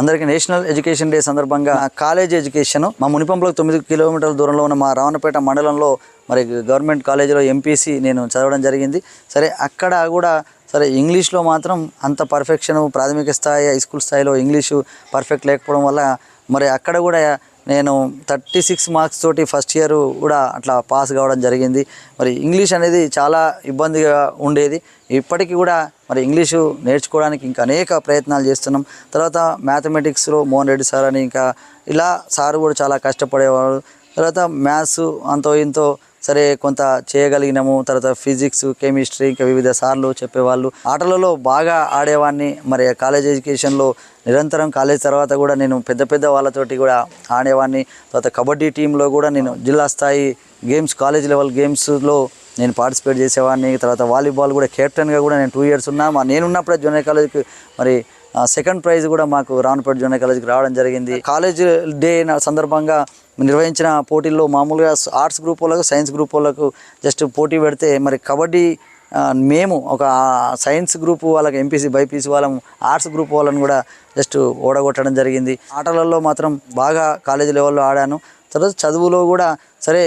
అందరికీ national education day సందర్భంగా college education. మా మునిపంపులకు తొమ్మిది కిలోమీటర్ల దూరంలో ఉన్న మా రావణపేట మండలంలో మరి గవర్నమెంట్ కాలేజీలో ఎంపీసీ నేను చదవడం జరిగింది. సరే అక్కడ కూడా సరే ఇంగ్లీష్లో మాత్రం అంత పర్ఫెక్షన్ ప్రాథమిక స్థాయి హై స్కూల్ స్థాయిలో ఇంగ్లీషు పర్ఫెక్ట్ లేకపోవడం వల్ల మరి అక్కడ కూడా నేను థర్టీ సిక్స్ మార్క్స్ తోటి ఫస్ట్ ఇయర్ కూడా అట్లా పాస్ కావడం జరిగింది. మరి ఇంగ్లీష్ అనేది చాలా ఇబ్బందిగా ఉండేది. ఇప్పటికీ కూడా మరి ఇంగ్లీషు నేర్చుకోవడానికి ఇంకా అనేక ప్రయత్నాలు చేస్తున్నాం. తర్వాత మ్యాథమెటిక్స్లో మోహన్ రెడ్డి సార్ అని ఇంకా ఇలా సార్ కూడా చాలా కష్టపడేవాడు తర్వాత మ్యాథ్స్ అంతో ఇంతో సరే కొంత చేయగలిగినాము తర్వాత ఫిజిక్స్ కెమిస్ట్రీ ఇంకా వివిధ సార్లు చెప్పేవాళ్ళు. ఆటలలో బాగా ఆడేవాడిని మరి కాలేజ్ ఎడ్యుకేషన్లో నిరంతరం కాలేజ్ తర్వాత కూడా నేను పెద్ద పెద్ద వాళ్ళతోటి కూడా ఆడేవాడిని తర్వాత కబడ్డీ టీంలో కూడా నేను జిల్లా స్థాయి గేమ్స్ కాలేజ్ లెవెల్ గేమ్స్లో నేను పార్టిసిపేట్ చేసేవాడిని తర్వాత వాలీబాల్ కూడా కెప్టెన్గా కూడా నేను టూ ఇయర్స్ ఉన్నా. మా నేను జూనియర్ కాలేజ్కి మరి సెకండ్ ప్రైజ్ కూడా మాకు రావణపేట జూనియర్ కాలేజ్కి రావడం జరిగింది. కాలేజ్ డే నా సందర్భంగా నిర్వహించిన పోటీల్లో మామూలుగా ఆర్ట్స్ గ్రూప్ వాళ్ళకు సైన్స్ గ్రూప్ వాళ్ళకు జస్ట్ పోటీ పెడితే మరి కబడ్డీ మేము ఒక సైన్స్ గ్రూప్ వాళ్ళకి ఎంపీసీ బైపీసీ వాళ్ళం ఆర్ట్స్ గ్రూప్ వాళ్ళని కూడా జస్ట్ ఓడగొట్టడం జరిగింది. ఆటలలో మాత్రం బాగా కాలేజీ లెవెల్లో ఆడాను. తర్వాత చదువులో కూడా సరే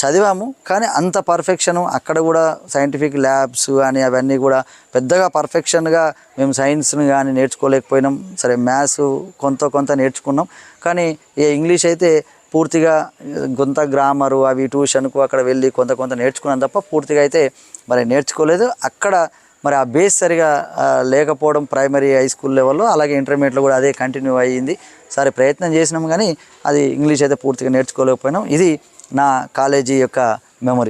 చదివాము కానీ అంత పర్ఫెక్షన్ అక్కడ కూడా సైంటిఫిక్ ల్యాబ్స్ కానీ అవన్నీ కూడా పెద్దగా పర్ఫెక్షన్గా మేము సైన్స్ని కానీ నేర్చుకోలేకపోయినాం. సరే మ్యాథ్స్ కొంత కొంత నేర్చుకున్నాం కానీ ఏ ఇంగ్లీష్ అయితే పూర్తిగా కొంత గ్రామరు అవి ట్యూషన్కు అక్కడ వెళ్ళి కొంత కొంత నేర్చుకున్నాం తప్ప పూర్తిగా అయితే మరి నేర్చుకోలేదు. అక్కడ మరి ఆ బేస్ సరిగా లేకపోవడం ప్రైమరీ హై స్కూల్ లెవెల్లో అలాగే ఇంటర్మీడియట్లో కూడా అదే కంటిన్యూ అయ్యింది. సరే ప్రయత్నం చేసినాం కానీ అది ఇంగ్లీష్ అయితే పూర్తిగా నేర్చుకోలేకపోయినాం. ఇది నా కాలేజీ యొక్క మెమరీ